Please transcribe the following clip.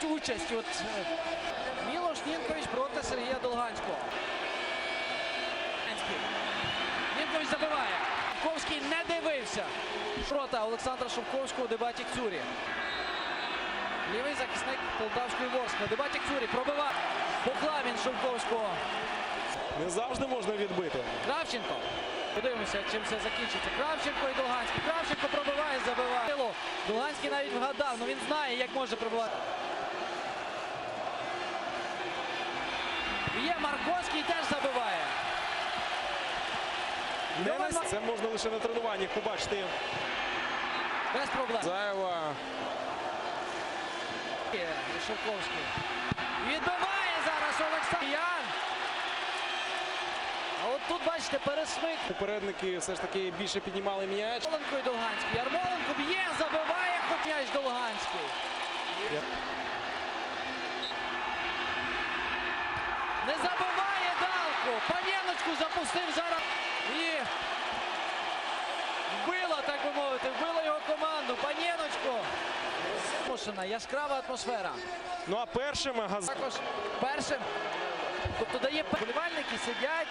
беруть участь. От, е, Мілош Нінкович проти Сергія Долганського. Нінкович забиває. Шовковський не дивився. Проти Олександра Шовковського у дебаті Кцюрі. Лівий захисник Полтавської Ворскли. Дебаті Кцюрі пробиває. Поклав він Шовковського. Не завжди можна відбити. Кравченко. Подивимося, чим це закінчиться. Кравченко і Долганський. Кравченко пробиває, забиває. Долганський навіть вгадав, ну він знає, як може пробивати. Є Марковський теж забиває. Не Це можна лише на тренуваннях побачити. Без проблем. Заєва. Є Шовковський. Відбиває зараз Олександр Ян. А от тут, бачите, пересмик. Попередники все ж таки більше піднімали м'яч. Ярмоленко і Долганський. Ярмоленко б'є, забиває хоч м'яч Долганський. Не забиває Далко. Паненочку запустив зараз. І вбила, так би мовити, вбила його команду. Паненочку. Мушина, яскрава атмосфера. Ну а першим газ... Також першим. Тобто дає болівальники сидять.